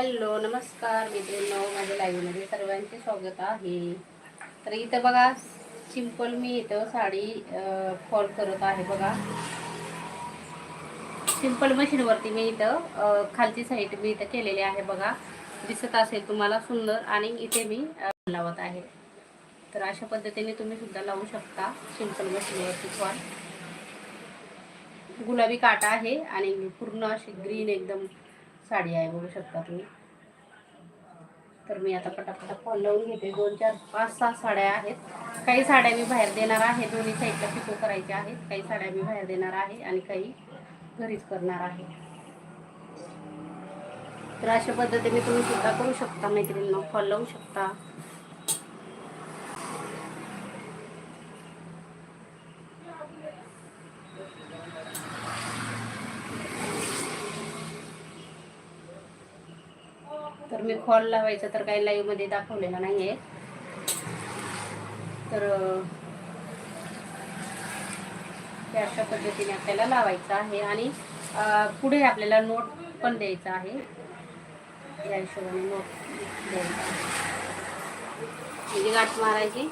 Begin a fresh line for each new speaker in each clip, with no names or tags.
Hello नमस्कार मित्रांनो माझ्या लाईव्हमध्ये सर्वांचे स्वागत आहे. तर इथं बघा सिंपल मी इथं साडी फॉल करत आहे बघा. सिंपल मशीनवरती मी इथं खालची साईड मी इथं केलेली आहे बघा. दिसत असेल तुम्हाला सुंदर आणि इथे मी लावत आहे. तर अशा पद्धतीने तुम्ही सुद्धा लावू शकता सिंपल मशीनवरती फॉल गुलाबी काटा आहे आणि पूर्ण अशी ग्रीन एकदम साडी आहे बघू शकता तुम्ही. तर मी आता पटापटा फॉल लावून घेते. दोन चार पाच सहा साड्या आहेत. काही साड्या मी बाहेर देणार आहे. दोन्ही साईडला पिको करायच्या आहेत. काही साड्या मी बाहेर देणार आहे आणि काही घरीच करणार आहे. तर अशा पद्धतीने तुम्ही सुद्धा करू शकता मैत्रिणींना फॉल लावू शकता. तर मी फॉल लावायचा तर काही लाईव्हमध्ये नाही आहे तर अशा पद्धतीने आपल्याला लावायचं आहे आणि पुढे आपल्याला नोट पण द्यायचा आहे. या हिशोबाने नोट द्यायचा म्हणजे गाठ मारायची.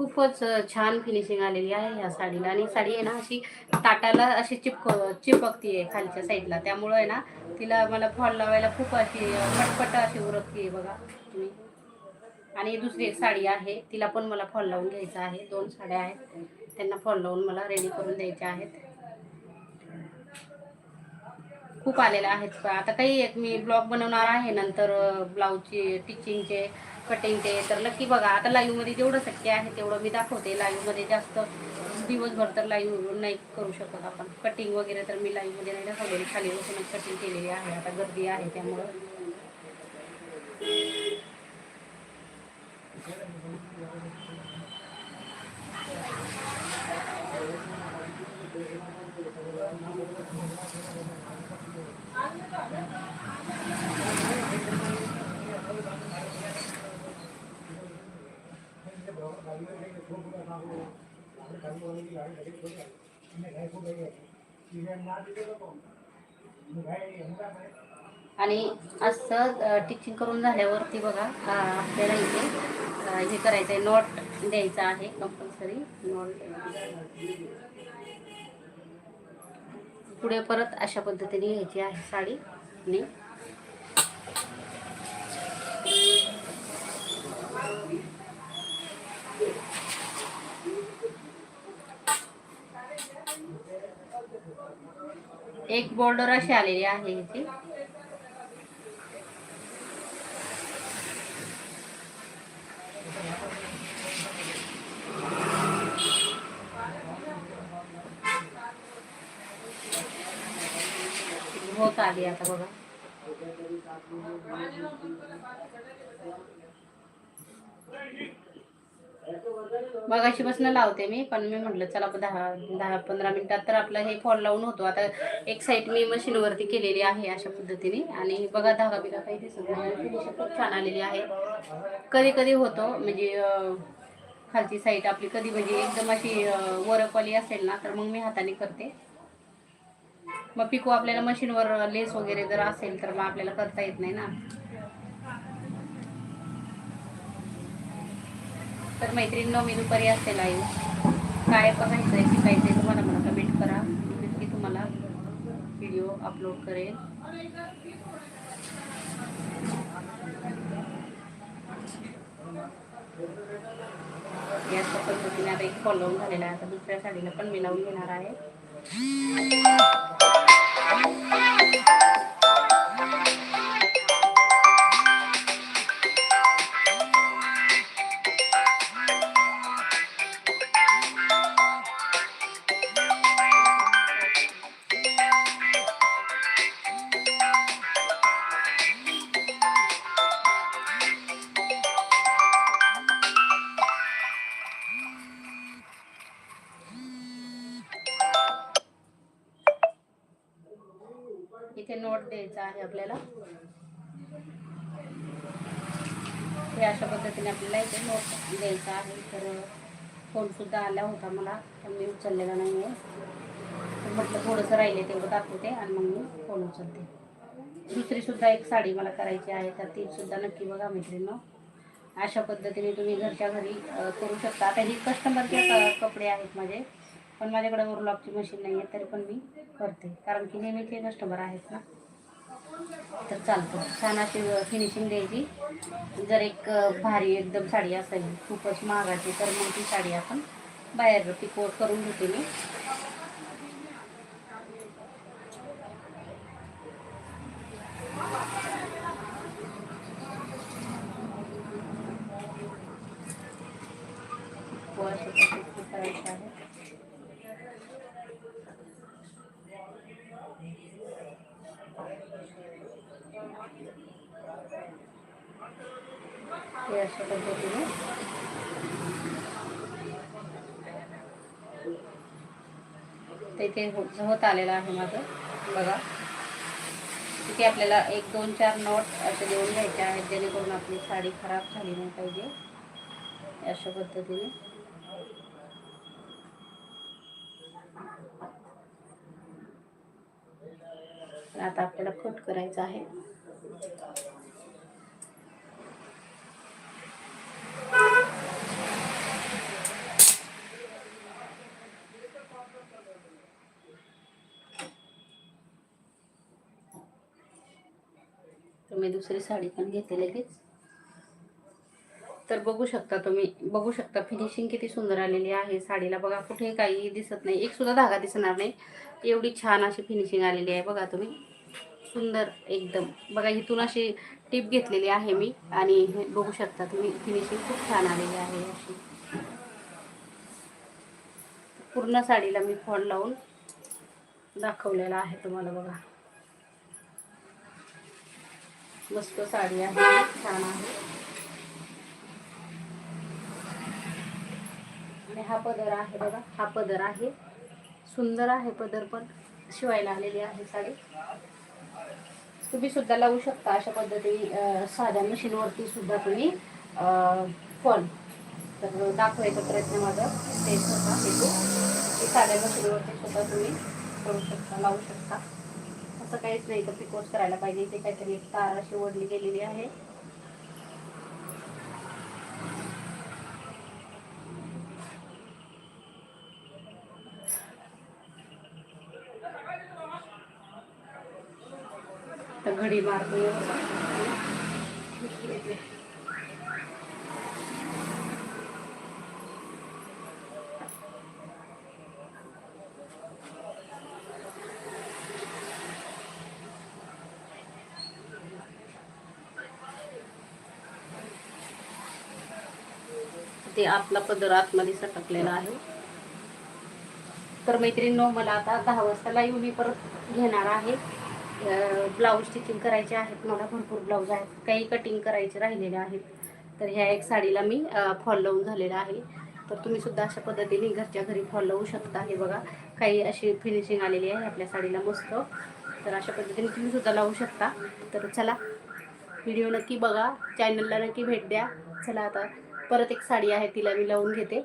खूपच छान फिनिशिंग आलेली आहे ह्या साडीला. आणि साडी आहे ना अशी ताटाला अशी चिपक चिपकती आहे खालच्या साईडला त्यामुळं आहे ना तिला मला फॉल लावायला खूप अशी पटपट अशी उरकती आहे बघा तुम्ही. आणि दुसरी एक साडी आहे तिला पण मला फॉल लावून घ्यायचा आहे. दोन साड्या आहेत. त्यांना फॉल लावून मला रेडी करून द्यायच्या आहेत. खूप आलेल्या आहेत. आता काही एक मी ब्लॉग बनवणार आहे. नंतर ब्लाऊजचे टिचिंगचे कटिंग ते तर नक्की बघा आता लाईव्हमध्ये जेवढं शक्य आहे तेवढं मी दाखवते. लाईव्हमध्ये जास्त दिवसभर तर लाईव्ह नाही करू शकत आपण. कटिंग वगैरे तर मी लाईव्हमध्ये नाही दाखवलेली. खाली बसूनच कटिंग केलेली आहे. आता गर्दी आहे त्यामुळं. आणि असं टिचिंग करून झाल्यावरती बघा आपल्याला इथे हे करायचं आहे नोट द्यायचा आहे कंपल्सरी नोट पुढे परत अशा पद्धतीने घ्यायची आहे साडी. आणि एक बॉर्डर अशी आलेली आहे ह्याची होत आली आता बघा. मगाशी बसणं लावते मी पण मी म्हटलं चला दहा दहा पंधरा मिनिटात तर आपलं हे फॉल लावून होतो. आता एक साईड मी मशीनवरती केलेली आहे अशा पद्धतीने. आणि बघा धागा बिगा काही दिसत खूप छान आलेली आहे. कधी कधी होतो म्हणजे खालची साईड आपली कधी म्हणजे एकदम अशी वरकवाली असेल ना तर मग मी हाताने करते. मग पिको आपल्याला मशीनवर लेस वगैरे जर असेल तर मग आपल्याला करता येत नाही ना. तर मैत्रिणींनो मी दुपारी असते लाईव्ह काय बघायचं आहे शिकायचं आहे तुम्हाला मला कमेंट करा. मी नक्की तुम्हाला व्हिडिओ अपलोड करेल याच पद्धतीने आता एक फॉलो झालेला आहे. आता दुसऱ्या साडीला पण मी लावून घेणार आहे. नोट द्यायचा आहे आपल्याला. हे अशा पद्धतीने आपल्याला इथे नोट द्यायचा आहे. तर फोनसुद्धा आला होता मला पण मी उचललेला नाही आहे. तर म्हटलं थोडंसं राहिले तेवढं दाखवते आणि मग मी फोन उचलते. दुसरीसुद्धा एक साडी मला करायची आहे तर तीसुद्धा नक्की बघा मैत्रिणीनं. अशा पद्धतीने तुम्ही घरच्या घरी करू शकता. आता ही कस्टमरचे क- कपडे आहेत माझे पण माझ्याकडे ओरलॉकची मशीन नाही आहे तरी पण मी करते. कारण की नेहमीचे कस्टमर आहेत ना. तर चालतं. छान अशी फिनिशिंग द्यायची. जर एक भारी एकदम साडी असेल खूपच महागाची तर मग ती साडी आपण बाहेर पिको करून घेते मी. हे अशा पद्धतीने. ते ते हो, होत आलेलं आहे माझं. बघा. तिथे आपल्याला एक दोन चार नॉट असे देऊन घ्यायचे आहेत जेणेकरून आपली साडी खराब झाली नाही पाहिजे. अशा पद्धतीने. आता आपल्याला कट करायचं आहे. मी दुसरी साडी पण घेते लगेच. तर बघू शकता तुम्ही बघू शकता फिनिशिंग किती सुंदर आलेली आहे. साडीला बघा कुठे काही दिसत नाही. एक सुद्धा धागा दिसणार नाही. एवढी छान अशी फिनिशिंग आलेली आहे बघा तुम्ही. सुंदर एकदम. बघा इथून अशी टीप घेतलेली आहे मी. आणि हे बघू शकता तुम्ही फिनिशिंग खूप छान आलेली आहे अशी. पूर्ण साडीला मी फॉल लावून दाखवलेला आहे तुम्हाला बघा. मस्त साडी आहे. छान आहे. आणि हा पदर आहे बघा. हा पदर आहे. सुंदर आहे पदर पण. शिवायला आलेली आहे साडी. तुम्ही सुद्धा लावू शकता अशा पद्धतीने साध्या मशीनवरती सुद्धा तुम्ही फॉल. तर दाखवायचा प्रयत्न माझा. तेच होता हेतू साध्या मशीनवरती सुद्धा तुम्ही करू शकता लावू शकता. असं काहीच नाही तर पिकोच करायला पाहिजे. इथे काहीतरी एक तार अशी ओढली गेलेली आहे. तर घडी मारतो ते आतला पदर आतमध्ये सटकलेला आहे. तर मैत्रिणींनो मला आता दहा वाजता येऊन मी परत घेणार आहे. ब्लाऊज स्टिचिंग करायचे आहेत. मला भरपूर ब्लाऊज आहेत. काही कटिंग करायचे राहिलेले आहेत. तर ह्या एक साडीला मी फॉल लावून झालेला आहे. तर तुम्ही सुद्धा अशा पद्धतीने घरच्या घरी फॉल लावू शकता. हे बघा काही अशी फिनिशिंग आलेली आहे आपल्या साडीला मस्त. तर अशा पद्धतीने तुम्ही सुद्धा लावू शकता. तर चला व्हिडिओ नक्की बघा. चॅनलला नक्की भेट द्या. चला आता परत एक साडी आहे तिला मी लावून घेते.